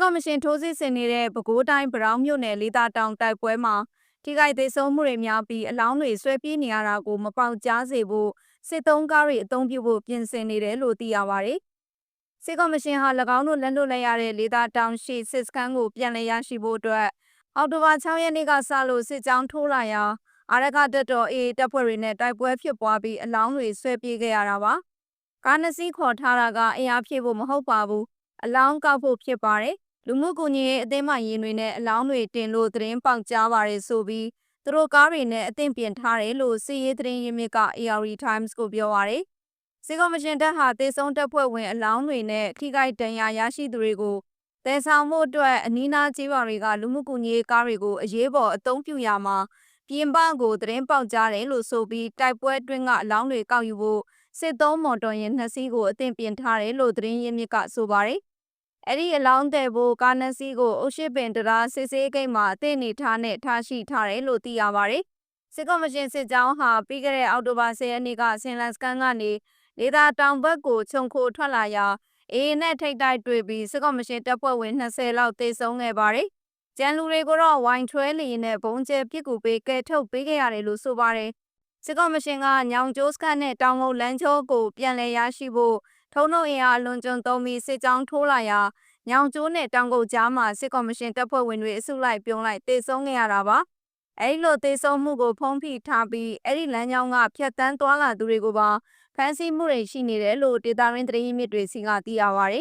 ကော်မရှင်ထိုးစစ်ဆင်နေတဲ့ပဲခူးတိုင်းဗရောင်းမြို့နယ်လေးသာတောင်တိုက်ပွဲမှာထိခိုက်ဒေဆုံးမှုတွေများပြီးအလောင်းတွေဆွဲပြေးနေရတာကိုမပေါက်ကြားစေဖို့စစ်သုံးကားတွေအုံပြုဖို့ပြင်ဆင်နေတယ်လို့သိရပါတယ်။စစ်ကော်မရှင်ဟာ၎င်းတို့လက်လွတ်လိုက်ရတဲ့လေးသာတောင်ရှိစစ်စခန်းကိုပြန်လည်ရရှိဖို့အတွက်အောက်တိုဘာ6ရက်နေ့ကစလို့စစ်ကြောင်းထိုးလာရာအာရကတက်တော်အေးတပ်ဖွဲ့တွေနဲ့တိုက်ပွဲဖြစ်ပွားပြီးအလောင်းတွေဆွဲပြေးခဲ့ရတာပါ။ကားနှစ်စီးခေါ်ထားတာကအင်အားဖြည့်ဖို့မဟုတ်ပါဘူး။အလောင်းကောက်ဖို့ဖြစ်ပါတယ်။ လူမှုကူညီရေးအသင်းမှရင်တွေနဲ့အလောင်းတွေတင်လို့သတင်းပေါက်ကြားပါတယ်ဆိုပြီးသူတို့ကားတွေနဲ့အသင့်ပြင်ထားတယ်လို့စီရေးသတင်းရင်းမြစ်က AR Times ကိုပြောပါတယ်။စစ်ကော်မရှင်တပ်ဟာတေဆုံးတပ်ဖွဲ့ဝင်အလောင်းတွေနဲ့ထိခိုက်ဒဏ်ရာရရှိသူတွေကိုတဲဆောင်မှုအတွက်အနီးနားကျေးရွာတွေကလူမှုကူညီရေးကားတွေကိုအရေးပေါ်အသုံးပြုရမှာပြင်ပကိုသတင်းပေါက်ကြားတယ်လို့ဆိုပြီးတိုက်ပွဲအတွင်းကအလောင်းတွေကောက်ယူဖို့စစ်သုံးမော်တော်ယာဉ်နှစ်စီးကိုအသင့်ပြင်ထားတယ်လို့သတင်းရင်းမြစ်ကဆိုပါတယ်။ အဲ့ဒီအလောင်းတဲ့ဖို့ကားနှစ်စီးကိုအုတ်ရှိပင်တရားစစ်စေးဂိတ်မှာအသင့်နေထားနဲ့ထားရှိထားတယ်လို့သိရပါတယ်။စစ်ကော်မရှင်စစ်ကြောင်းဟာပြီးခဲ့တဲ့အောက်တိုဘာ10ရက်နေ့ကဆင်လန်စကန်ကနေလေသာတောင်ဘက်ကိုခြုံခိုထွက်လာရာအေးနဲ့ထိတ်တိုက်တွေ့ပြီးစစ်ကော်မရှင်တပ်ဖွဲ့ဝင်20လောက်တေဆုံးခဲ့ပါတယ်။ကျန်လူတွေကိုတော့ဝိုင်ထွဲလီနဲ့ဘုံကျဲပစ်ကူပေးကဲထုတ်ပေးခဲ့ရတယ်လို့ဆိုပါတယ်။စစ်ကော်မရှင်ကညောင်ကျိုးစခန်းနဲ့တောင်ငုတ်လန်းချိုးကိုပြန်လည်ရရှိဖို့ ထုံးလုံးအင်အားအလွန်ကျွံသုံးပြီးစစ်ကြောင်းထိုးလာရာညောင်ကျိုးနဲ့တောင်ကုတ်ကြားမှာစစ်ကော်မရှင်တပ်ဖွဲ့ဝင်တွေအစုလိုက်ပြုံးလိုက်တေဆုံးခဲ့ရတာပါ။အဲဒီလိုတေဆုံးမှုကိုဖုံးဖိထားပြီးအဲ့ဒီလမ်းကြောင်းကဖြတ်တန်းသွားလာသူတွေကိုပါဖမ်းဆီးမှုတွေရှိနေတယ်လို့ဒေတာရင်းသတင်းရင်းမြစ်တွေစီကသိရပါဗျ